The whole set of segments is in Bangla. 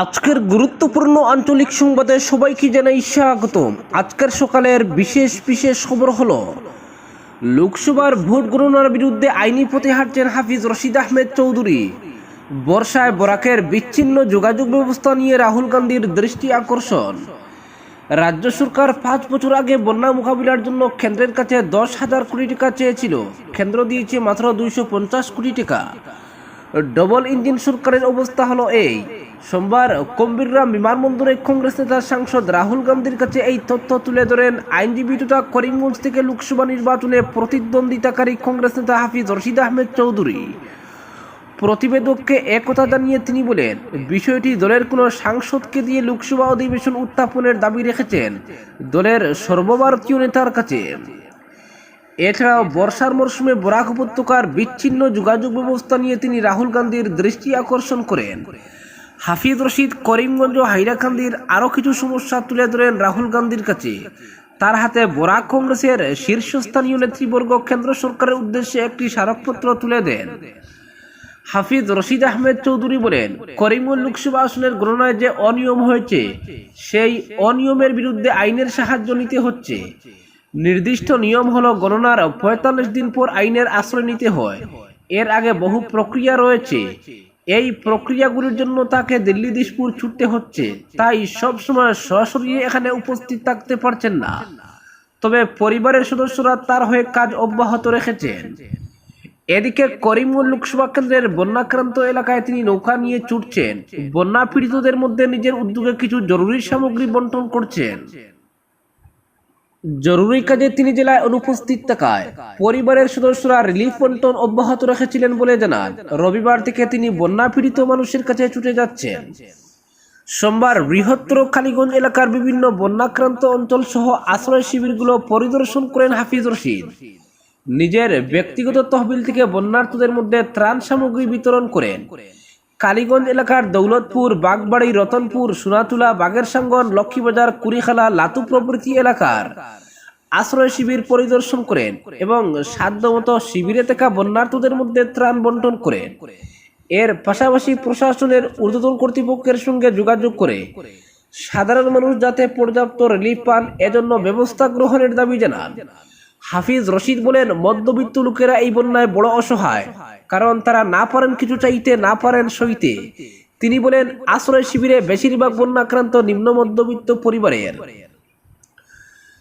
আজকের গুরুত্বপূর্ণ আঞ্চলিক সংবাদে সবাইকে জানাই স্বাগতম। আজকের সকালের বিশেষ বিশেষ খবর হলো, লোকসভার ভোট গণনার বিরুদ্ধে আইনি পথে হাঁটছেন হাফিজ রশিদ আহমেদ চৌধুরী। বর্ষায় বরাকের বিচ্ছিন্ন যোগাযোগ ব্যবস্থা নিয়ে রাহুল গান্ধীর দৃষ্টি আকর্ষণ। রাজ্য সরকার পাঁচ বছর আগে বন্যা মোকাবিলার জন্য কেন্দ্রের কাছে দশ হাজার কোটি টাকা চেয়েছিল। কেন্দ্র দিয়েছে মাত্র দুইশো পঞ্চাশ কোটি টাকা। ডবল ইঞ্জিন সরকারের অবস্থা হলো এই। সোমবার কম্বিরগ্রাম বিমানবন্দরে কংগ্রেস নেতা সাংসদ রাহুল গান্ধীর কাছে এই তথ্য তুলে ধরেন আইনজীবী তথা করিমগঞ্জ থেকে লোকসভা নির্বাচনে প্রতিদ্বন্দ্বিতাকারী কংগ্রেস নেতা হাফিজ রশিদ আহমেদ চৌধুরী। প্রতিবেদককে একথা জানিয়ে তিনি বলেন, বিষয়টি দলের কোনো সাংসদকে দিয়ে লোকসভা অধিবেশন উত্থাপনের দাবি রেখেছেন, দলের সর্বভারতীয় নেতার কাছে। এছাড়াও বর্ষার মরশুমে বরাক উপত্যকার বিচ্ছিন্ন যোগাযোগ ব্যবস্থা নিয়ে তিনি রাহুল গান্ধীর দৃষ্টি আকর্ষণ করেন। হাফিজ রশিদ, করিমগঞ্জ হাইরাকান্দির আরও কিছু সমস্যা তুলে ধরেন রাহুল গান্ধীর কাছে। তার হাতে বরাক কংগ্রেসের শীর্ষস্থানীয় নেতৃবর্গ কেন্দ্র সরকারের উদ্দেশ্যে একটি স্মারকপত্র তুলে দেন। হাফিজ রশিদ আহমেদ চৌধুরী বলেন, করিমগঞ্জ লোকসভা আসনের গণনায় যে অনিয়ম হয়েছে, সেই অনিয়মের বিরুদ্ধে আইনের সাহায্য নিতে হচ্ছে। নির্দিষ্ট নিয়ম হলো গণনার পঁয়তাল্লিশ দিন পর আইনের আশ্রয় নিতে হয়। এর আগে বহু প্রক্রিয়া রয়েছে। এই প্রক্রিয়াগুলির জন্য তাকে দিল্লি দিশপুর ছুটতে হচ্ছে। তাই সব সময় সরাসরি এখানে উপস্থিত থাকতে পারছেন না। তবে পরিবারের সদস্যরা তার হয়ে কাজ অব্যাহত রেখেছেন। এদিকে করিমগঞ্জ লোকসভা কেন্দ্রের বন্যাক্রান্ত এলাকায় তিনি নৌকা নিয়ে ছুটছেন। বন্যা পীড়িতদের মধ্যে নিজের উদ্যোগে কিছু জরুরি সামগ্রী বন্টন করছেন। জরুরি কাজে তিনি জেলায় অনুপস্থিত থাকায় পরিবারের সদস্যরা রিলিফ বন্টন অব্যাহত রেখেছিলেন বলে জানান। রবিবার থেকে তিনি বন্যা পীড়িত মানুষের কাছে ছুটে যাচ্ছেন। সোমবার বৃহত্তর কালীগঞ্জ এলাকার বিভিন্ন বন্যাক্রান্ত অঞ্চল সহ আশ্রয় শিবিরগুলো পরিদর্শন করেন হাফিজ রশিদ। নিজের ব্যক্তিগত তহবিল থেকে বন্যার্থদের মধ্যে ত্রাণ সামগ্রী বিতরণ করেন। কালীগঞ্জ এলাকার দৌলতপুর, বাগবাড়ি, রতনপুর, সোনাতুলা, বাগেরসাঙ্গন, লক্ষ্মীবাজার, কুড়িখালা, লাতু প্রভৃতি এলাকার আশ্রয় শিবির পরিদর্শন করেন এবং সাধ্যমতো শিবিরে থাকা বন্যার্থদের মধ্যে ত্রাণ বন্টন করেন। এর পাশাপাশি প্রশাসনের ঊর্ধ্বতন কর্তৃপক্ষের সঙ্গে যোগাযোগ করে সাধারণ মানুষ যাতে পর্যাপ্ত রিলিফ পান, এজন্য ব্যবস্থা গ্রহণের দাবি জানান। হাফিজ রশিদ বলেন, মধ্যবিত্ত লোকেরা এই বন্যায় বড় অসহায়। কারণ তারা না পারেন কিছু চাইতে, না পারেন সইতে। তিনি বলেন, আশ্রয় শিবিরে বেশিরভাগ বন্যাক্রান্ত নিম্ন মধ্যবিত্ত পরিবারের।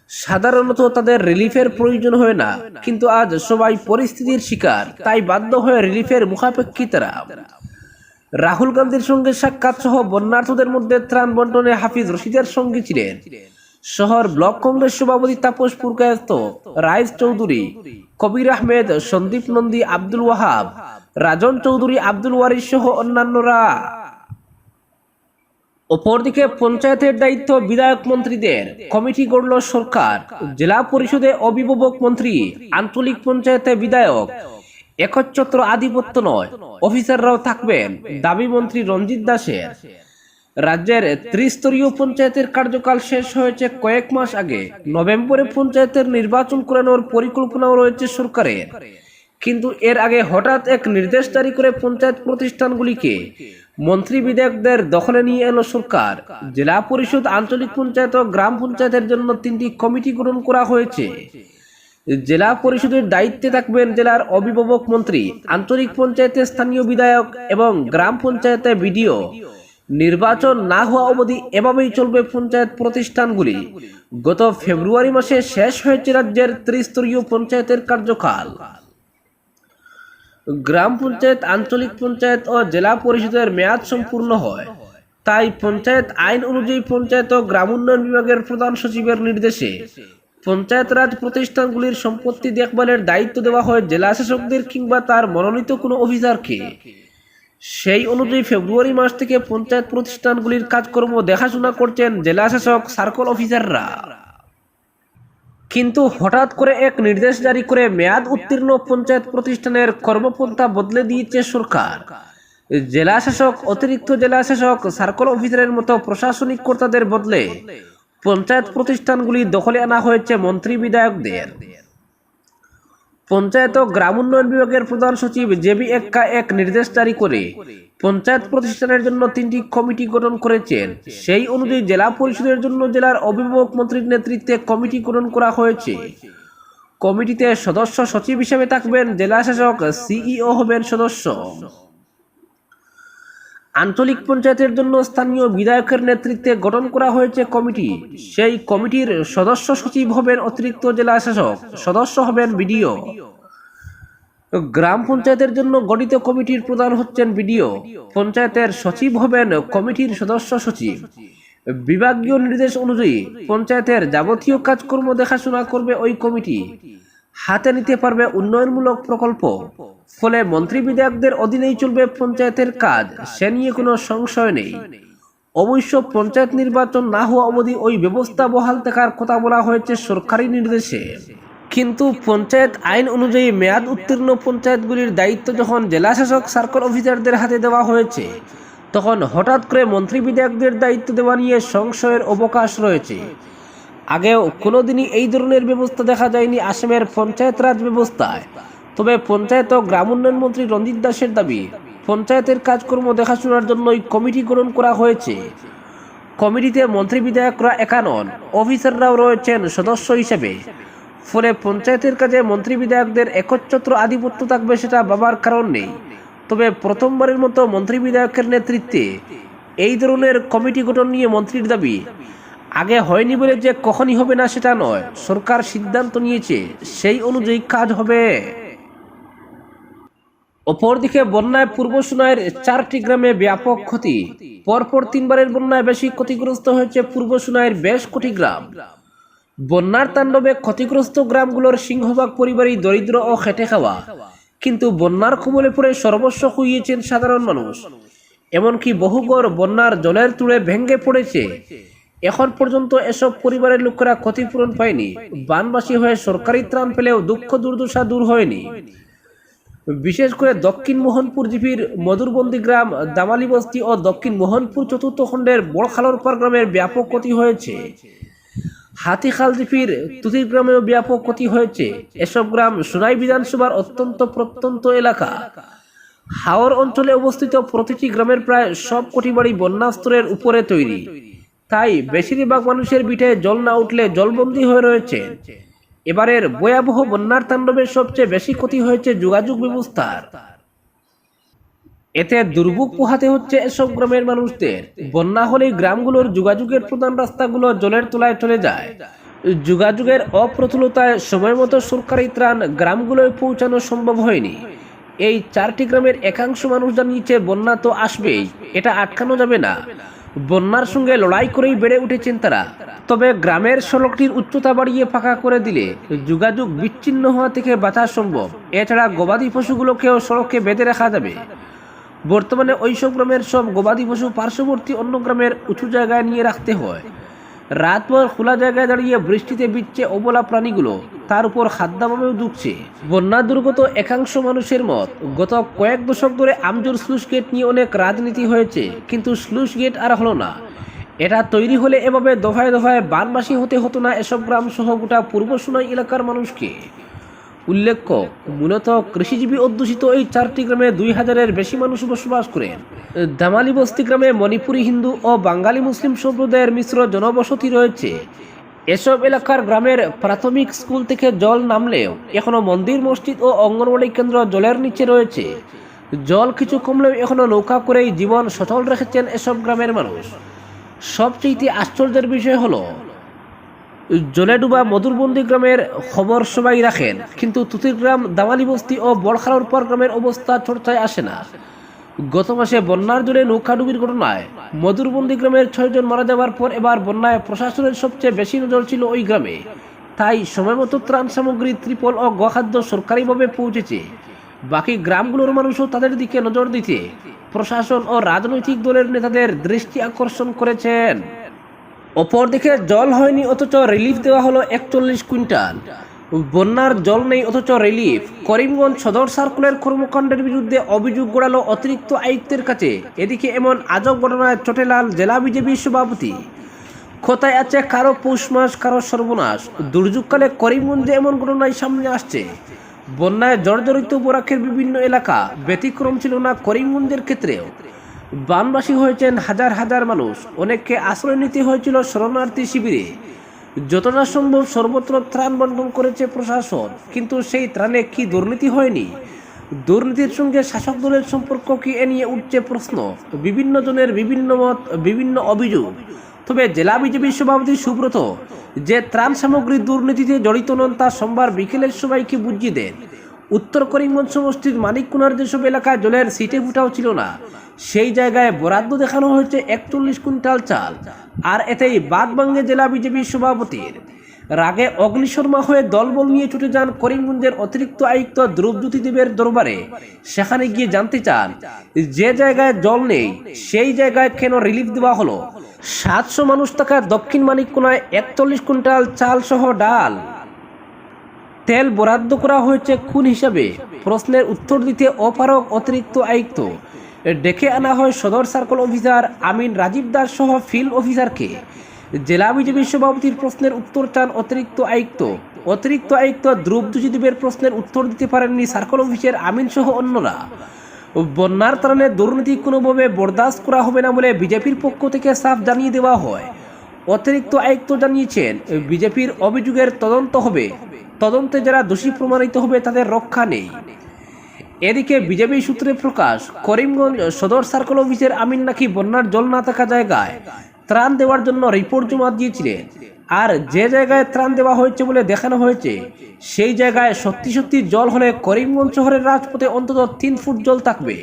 সাধারণত তাদের রিলিফের প্রয়োজন হয় না, কিন্তু আজ সবাই পরিস্থিতির শিকার, তাই বাধ্য হয়ে রিলিফের মুখাপেক্ষী তারা। রাহুল গান্ধীর সঙ্গে সাক্ষাৎ সহ বন্যার্থদের মধ্যে ত্রাণ বন্টনে হাফিজ রশিদের সঙ্গে ছিলেন। শহর ব্লক কংগ্রেস সভাপতি তাপস পুরকায়স্ত রাইস চৌধুরী। কবির আহমেদ, সন্দীপ নন্দী, আব্দুল ওয়াহাব, রাজন চৌধুরী, আব্দুল ওয়ারিস সহ অন্যান্যরা। অপরদিকে পঞ্চায়েতের দায়িত্ব বিধায়ক মন্ত্রীদের, কমিটি গড়ল সরকার। জেলা পরিষদে অভিভাবক মন্ত্রী, আঞ্চলিক পঞ্চায়েতে বিধায়ক, একচ্ছত্র আধিপত্য নয়, অফিসাররাও থাকবেন, দাবি মন্ত্রী রঞ্জিত দাসের। রাজ্যের ত্রিস্তরীয় পঞ্চায়েতের কার্যকাল শেষ হয়েছে কয়েক মাস আগে। নভেম্বরে পঞ্চায়েতের নির্বাচন করানোর পরিকল্পনাও রয়েছে সরকারের। কিন্তু এর আগে হঠাৎ এক নির্দেশ জারি করে পঞ্চায়েত প্রতিষ্ঠানগুলিকে মন্ত্রী বিধায়কদের দখলে নিয়ে এলো সরকার। জেলা পরিষদ আঞ্চলিক পঞ্চায়েত ও গ্রাম পঞ্চায়েতের জন্য তিনটি কমিটি গঠন করা হয়েছে। জেলা পরিষদের দায়িত্বে থাকবেন জেলার অভিভাবক মন্ত্রী, আঞ্চলিক পঞ্চায়েতের স্থানীয় বিধায়ক এবং গ্রাম পঞ্চায়েতে বিডিও। নির্বাচন না হওয়া অবধি এভাবেই চলবে পঞ্চায়েত প্রতিষ্ঠানগুলি। গত ফেব্রুয়ারি মাসে শেষ হয়েছে রাজ্যের ত্রিস্তরীয় পঞ্চায়েতের কার্যকাল। গ্রাম পঞ্চায়েত, আঞ্চলিক পঞ্চায়েত ও জেলা পরিষদের মেয়াদ সম্পূর্ণ হয়। তাই পঞ্চায়েত আইন অনুযায়ী পঞ্চায়েত ও গ্রাম উন্নয়ন বিভাগের প্রধান সচিবের নির্দেশে পঞ্চায়েত রাজ প্রতিষ্ঠানগুলির সম্পত্তি দেখভালের দায়িত্ব দেওয়া হয় জেলা শাসকদের কিংবা তার মনোনীত কোনো অফিসারকে। সেই অনুযায়ী ফেব্রুয়ারি মাস থেকে পঞ্চায়েত প্রতিষ্ঠানগুলির কাজকর্ম দেখাশোনা করছেন জেলা শাসক সার্কল অফিসাররা। কিন্তু হঠাৎ করে এক নির্দেশ জারি করে মেয়াদ উত্তীর্ণ পঞ্চায়েত প্রতিষ্ঠানের কর্মপন্থা বদলে দিয়েছে সরকার। জেলা শাসক, অতিরিক্ত জেলা শাসক, সার্কল অফিসারের মতো প্রশাসনিক কর্তাদের বদলে পঞ্চায়েত প্রতিষ্ঠানগুলি দখলে আনা হয়েছে মন্ত্রী বিধায়কদের। পঞ্চায়েত ও গ্রাম উন্নয়ন বিভাগের প্রধান সচিব জেবি এক্কা এক নির্দেশ জারি করে, পঞ্চায়েত প্রতিষ্ঠানের জন্য তিনটি কমিটি গঠন করেছেন। সেই অনুযায়ী জেলা পরিষদের জন্য জেলার অভিভাবক মন্ত্রীর নেতৃত্বে কমিটি গঠন করা হয়েছে। কমিটিতে সদস্য সচিব হিসেবে থাকবেন জেলা শাসক, সিইও হবেন সদস্য। আঞ্চলিক পঞ্চায়েতের জন্য স্থানীয় বিধায়কের নেতৃত্বে গঠন করা হয়েছে কমিটি। সেই কমিটির সদস্য সচিব হবেন অতিরিক্ত জেলা শাসক, সদস্য হবেন বিডিও। গ্রাম পঞ্চায়েতের জন্য গঠিত কমিটির প্রধান হচ্ছেন বিডিও। পঞ্চায়েতের সচিব হবেন কমিটির সদস্য সচিব। বিভাগীয় নির্দেশ অনুযায়ী পঞ্চায়েতের যাবতীয় কাজকর্ম দেখাশোনা করবে ওই কমিটি। হাতে নিতে পারবে উন্নয়নমূলক প্রকল্প। ফলে মন্ত্রী বিধায়কদের অধীনেই চলবে পঞ্চায়েতের কাজ। সে নিয়ে কোনো সংশয় নেই। অবশ্য পঞ্চায়েত নির্বাচন না হওয়া অবধি ওই ব্যবস্থা বহাল থাকার কথা বলা হয়েছে সরকারি নির্দেশে। কিন্তু পঞ্চায়েত আইন অনুযায়ী মেয়াদ উত্তীর্ণ পঞ্চায়েতগুলির দায়িত্ব যখন জেলাশাসক সার্কল অফিসারদের হাতে দেওয়া হয়েছে, তখন হঠাৎ করে মন্ত্রী বিধায়কদের দায়িত্ব দেওয়া নিয়ে সংশয়ের অবকাশ রয়েছে। আগেও কোনোদিনই এই ধরনের ব্যবস্থা দেখা যায়নি আসামের পঞ্চায়েত রাজ ব্যবস্থায়। তবে পঞ্চায়েত ও গ্রাম উন্নয়ন মন্ত্রী রঞ্জিত দাসের দাবি, পঞ্চায়েতের কাজকর্ম দেখাশোনার জন্যই কমিটি গঠন করা হয়েছে। কমিটিতে মন্ত্রী বিধায়করা একা নন, অফিসাররাও রয়েছেন সদস্য হিসেবে। ফলে পঞ্চায়েতের কাজে মন্ত্রী বিধায়কদের একচ্ছত্র আধিপত্য থাকবে সেটা বাবার কারণ নেই। তবে প্রথমবারের মতো মন্ত্রী বিধায়কের নেতৃত্বে এই ধরনের কমিটি গঠন নিয়ে মন্ত্রীর দাবি, আগে হয়নি বলে যে কখনই হবে না সেটা নয়। সরকার সিদ্ধান্ত নিয়েছে, সেই অনুযায়ী কাজ হবে। অপরদিকে বন্যায় পূর্ব সুনাইয়ের চারটি গ্রামে ব্যাপক ক্ষতি। পরপর তিনবারের বন্যায় বেশি ক্ষতিগ্রস্ত হয়েছে পূর্ব সুনাইয়ের বেশ কোটি গ্রাম। বন্যার তাণ্ডবে ক্ষতিগ্রস্ত গ্রামগুলোর সিংহভাগ পরিবারই দরিদ্র ও খেটে খাওয়া। কিন্তু বন্যার কবলে পড়ে সর্বস্ব খুইয়েছেন সাধারণ মানুষ। এমনকি বহু ঘর বন্যার জলের তুড়ে ভেঙে পড়েছে। এখন পর্যন্ত এসব পরিবারের লোকেরা ক্ষতিপূরণ পায়নি। বানবাসী হয়ে সরকারি ত্রাণ পেলেও দুঃখ দুর্দশা দূর হয়নি। বিশেষ করে দক্ষিণ মোহনপুর জিপির মধুরবন্দি গ্রাম, দামালি বস্তি ও দক্ষিণ মোহনপুর চতুর্থ খণ্ডের বড়খালরপাড় গ্রামের ব্যাপক ক্ষতি হয়েছে। হাতিখাল জিপির তুতির গ্রামেও ব্যাপক ক্ষতি হয়েছে। এসব গ্রাম সোনাই বিধানসভার অত্যন্ত প্রত্যন্ত এলাকা। হাওর অঞ্চলে অবস্থিত প্রতিটি গ্রামের প্রায় সব কোটি বাড়ি বন্যা স্তরের উপরে তৈরি। তাই বেশিরভাগ মানুষের বিটে জল না উঠলে জলবন্দী হয়ে রয়েছে। এবারের ভয়াবহ বন্যার তাণ্ডবের সবচেয়ে বেশি ক্ষতি হয়েছে যোগাযোগ ব্যবস্থার। এতে দুর্ভোগ পোহাতে হচ্ছে এসব গ্রামের মানুষদের। বন্যা হলেই গ্রামগুলোর যোগাযোগের প্রধান রাস্তাগুলো জলের তলায় চলে যায়। যোগাযোগের অপ্রতুলতায় সময় মতো সরকারি ত্রাণ গ্রামগুলোয় পৌঁছানো সম্ভব হয়নি। এই চারটি গ্রামের একাংশ মানুষ জানিয়েছে, বন্যা তো আসবেই, এটা আটকানো যাবে না। বন্যার সঙ্গে লড়াই করেই বেড়ে উঠেছেন তারা। তবে গ্রামের সড়কটির উচ্চতা বাড়িয়ে ফাঁকা করে দিলে যোগাযোগ বিচ্ছিন্ন হওয়া থেকে বাঁচা সম্ভব। এছাড়া গবাদি পশুগুলোকেও সড়কে বেঁধে রাখা যাবে। বর্তমানে ওইসব গ্রামের সব গবাদি পশু পার্শ্ববর্তী অন্য গ্রামের উঁচু জায়গায় নিয়ে রাখতে হয়। রাতভর খোলা জায়গায় দাঁড়িয়ে বৃষ্টিতে বিচ্ছে অবলা প্রাণীগুলো। তার উপর খাদ্যাভাবেও দুঃখছে। বন্যা দুর্গত একাংশ মানুষের মত, গত কয়েক দশক ধরে আমজুর স্লুস গেট নিয়ে অনেক রাজনীতি হয়েছে, কিন্তু স্লুস গেট আর হলো না। এটা তৈরি হলে এভাবে দফায় দফায় বানবাসী হতে হতো না এসব গ্রাম সহ গোটা পূর্ব সোনাই এলাকার মানুষকে। উল্লেখ্য, মূলত কৃষিজীবী অধ্যুষিত এই চারটি গ্রামে দুই হাজারের বেশি মানুষ বসবাস করেন দামালি বস্তি গ্রামে মণিপুরি হিন্দু ও বাঙালি মুসলিম সম্প্রদায়ের মিশ্র জনবসতি রয়েছে। এসব এলাকার গ্রামের প্রাথমিক স্কুল থেকে জল নামলেও এখনও মন্দির, মসজিদ ও অঙ্গনওয়াড়ি কেন্দ্র জলের নিচে রয়েছে। জল কিছু কমলেও এখনও নৌকা করেই জীবন সচল রেখেছেন এসব গ্রামের মানুষ। সবচেয়ে আশ্চর্যের বিষয় হলো জলে ডুবা মধুরবন্দি গ্রামের খবর সবাই রাখেন, কিন্তু তুতির গ্রাম দামালি বস্তি ও বড়খালোর গ্রামের অবস্থা চর্চায় আসে না। গত মাসে বন্যার জলে নৌকাডুবির ঘটনায় মধুরবন্দি গ্রামের ছয়জন মারা যাওয়ার পর এবার বন্যায় প্রশাসনের সবচেয়ে বেশি নজর ছিল ওই গ্রামে। তাই সময়মতো ত্রাণ সামগ্রী, ত্রিপল ও গখাদ্য সরকারিভাবে পৌঁছেছে। বাকি গ্রামগুলোর মানুষও তাদের দিকে নজর দিতে প্রশাসন ও রাজনৈতিক দলের নেতাদের দৃষ্টি আকর্ষণ করেছেন। অপরদিকে জল হয়নি অথচ রিলিফ দেওয়া হলো একচল্লিশ কুইন্টাল। বন্যার জল নেই অথচ রিলিফ করিমগঞ্জ সদর সার্কুলের কর্মকাণ্ডের বিরুদ্ধে অভিযোগ গড়ালো অতিরিক্ত আয়ুক্তের কাছে। এদিকে এমন আজব ঘটনায় চটেলাল জেলা বিজেপি সভাপতি। কোথায় আছে কারও পৌষ মাস, কারও সর্বনাশ। দুর্যোগকালে করিমগঞ্জে এমন ঘটনায় সামনে আসছে। বন্যায় জর্জরিত বরাকের বিভিন্ন এলাকা ব্যতিক্রম ছিল না করিমগঞ্জের ক্ষেত্রেও। বানবাসী হয়েছেন হাজার হাজার মানুষ। অনেককে আশ্রয় নিতে হয়েছিল শরণার্থী শিবিরে। যতটা সম্ভব সর্বত্র ত্রাণ বন্টন করেছে প্রশাসন। কিন্তু সেই ত্রাণে কি দুর্নীতি হয়নি? দুর্নীতির সঙ্গে শাসক দলের সম্পর্ক কি এ নিয়ে উঠছে প্রশ্ন। বিভিন্ন জনের বিভিন্ন মত, বিভিন্ন অভিযোগ। তবে জেলা বিজেপি সভাপতি সুব্রত, যে ত্রাণ সামগ্রী দুর্নীতিতে জড়িত নন তা সোমবার বিকেলের সবাইকে বুঝিয়ে দেন? উত্তর করিমগঞ্জ সমষ্টির মানিককুনার যেসব এলাকায় জলের সিটে ফুটাও ছিল না, সেই জায়গায় বরাদ্দ দেখানো হয়েছে একচল্লিশ কুইন্টাল চাল। আর এতেই বাগবাঙ্গে জেলা বিজেপি সভাপতির। রাগে অগ্নিশর্মা হয়ে দলবল নিয়ে ছুটে যান করিমগঞ্জের অতিরিক্ত আয়ুক্ত ধ্রুবজ্যোতি দেবের দরবারে। সেখানে গিয়ে জানতে চান, যে জায়গায় জল নেই, সেই জায়গায় কেন রিলিফ দেওয়া হলো? সাতশো মানুষ থাকা দক্ষিণ মানিককোনায় একচল্লিশ কুইন্টাল চাল সহ ডাল। তেল বরাদ্দ করা হয়েছে খুন হিসাবে। প্রশ্নের উত্তর দিতে অপারক অতিরিক্ত আয়ুক্ত। ডেকে আনা হয় সদর সার্কেল অফিসার আমিন রাজীব দাস সহ ফিল্ড অফিসারকে। জেলা বিজেপি সভাপতির প্রশ্নের উত্তর চান অতিরিক্ত আয়ুক্ত। অতিরিক্ত আয়ুক্ত ধ্রুবদুজি দেবের প্রশ্নের উত্তর দিতে পারেননি সার্কেল অফিসের আমিন সহ অন্যরা। বন্যার কারণে দুর্নীতি কোনোভাবে বরদাস্ত করা হবে না বলে বিজেপির পক্ষ থেকে সাফ জানিয়ে দেওয়া হয়। অতিরিক্ত আয়ুক্ত জানিয়েছেন, বিজেপির অভিযোগের তদন্ত হবে। তদন্তে যারা দোষী প্রমাণিত হবে তাদের রক্ষা নেই। এদিকে বিজেপি সূত্রে প্রকাশ, করিমগঞ্জ সদর সার্কেল অফিসের আমিন নাকি বন্যার জল না থাকা জায়গায় ত্রাণ দেওয়ার জন্য রিপোর্ট জমা দিয়েছিলেন। আর যে জায়গায় ত্রাণ দেওয়া হয়েছে বলে দেখানো হয়েছে, সেই জায়গায় সত্যি সত্যি জল হলে করিমগঞ্জ শহরের রাজপথে অন্তত তিন ফুট জল থাকবে।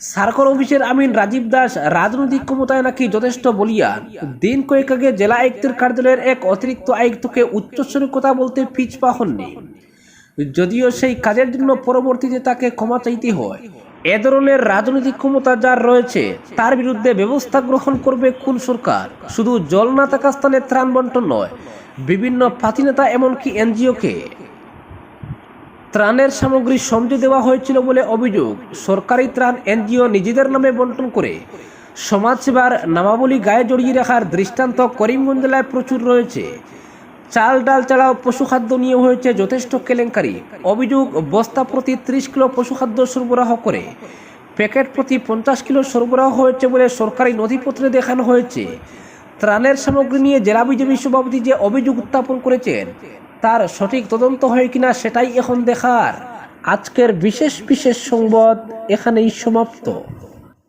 সার্কল অফিসের আমিন রাজীব দাস রাজনৈতিক ক্ষমতায় নাকি যথেষ্ট বলিয়ান। দিন কয়েক আগে জেলা আয়ুক্তের কার্যালয়ের এক অতিরিক্ত আয়ুক্তকে উচ্চস্বরে কথা বলতে পিছপা হননি। যদিও সেই কাজের জন্য পরবর্তীতে তাকে ক্ষমা চাইতে হয়। এ ধরনের রাজনৈতিক ক্ষমতা যার রয়েছে, তার বিরুদ্ধে ব্যবস্থা গ্রহণ করবে কোন সরকার? শুধু জল না থাকা স্থানে ত্রাণ বন্টন নয়, বিভিন্ন পাতিনেতা এমনকি এনজিওকে। ত্রাণের সামগ্রী সমঝে দেওয়া হয়েছিল বলে অভিযোগ। সরকারি ত্রাণ এনজিও নিজেদের নামে বন্টন করে। সমাজসেবার নামাবলী গায়ে জড়িয়ে রাখার দৃষ্টান্ত করিমগঞ্জ জেলায় প্রচুর রয়েছে। চাল, ডাল ছাড়াও পশুখাদ্য নিয়ে হয়েছে যথেষ্ট কেলেঙ্কারি। অভিযোগ, বস্তা প্রতি ত্রিশ কিলো পশুখাদ্য সরবরাহ করে। প্যাকেট প্রতি পঞ্চাশ কিলো সরবরাহ হয়েছে বলে সরকারি নথিপত্রে দেখানো হয়েছে। ত্রাণের সামগ্রী নিয়ে জেলা বিজেপি সভাপতি যে অভিযোগ উত্থাপন করেছেন তার সঠিক তদন্ত হয় কিনা সেটাই এখন দেখার। আজকের বিশেষ বিশেষ সংবাদ এখানেই সমাপ্ত।